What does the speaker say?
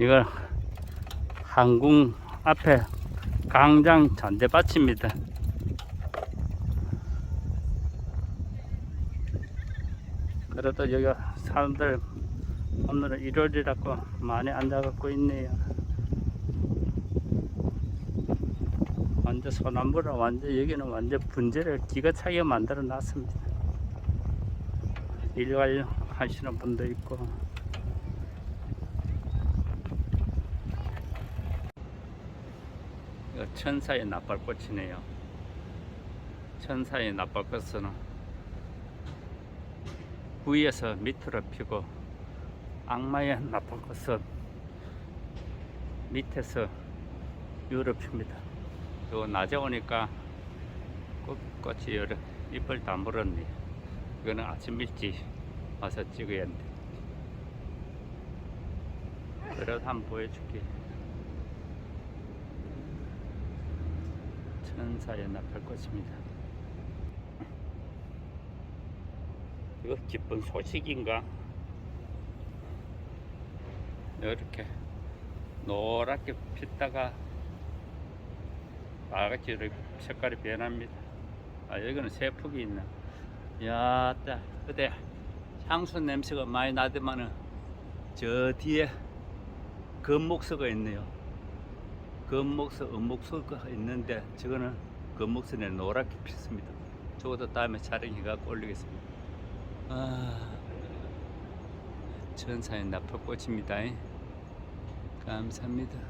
이걸 항공 앞에 강장 잔대밭입니다. 그래도 여기 사람들 오늘은 일요일이라고 많이 앉아갖고 있네요. 완전 소나무라 완전 여기는 완전 분재를 기가 차게 만들어 놨습니다. 일괄 하시는 분도 있고. 이거 천사의 나팔꽃이네요. 천사의 나팔꽃은 위에서 밑으로 피고 악마의 나팔꽃은 밑에서 위로 핍니다. 요 낮에 오니까 꽃, 꽃이 여러 잎을 다 물었네. 이거는 아침 일찍 와서 찍어야 한대. 그래도 한번 보여줄게. 천사의 나팔꽃입니다. 이거 기쁜 소식인가? 이렇게 노랗게 피다가 이렇게 색깔이 변합니다. 아 여기는 새폭이 있네. 야, 따, 그때 향수 냄새가 많이 나더만은 저 뒤에 금목서가 있네요. 금목서, 은목서가 있는데 저거는 금목서는 노랗게 피습니다. 저것도 다음에 촬영해갖고 올리겠습니다. 아, 천사의 나팔꽃입니다. 감사합니다.